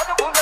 아주 분명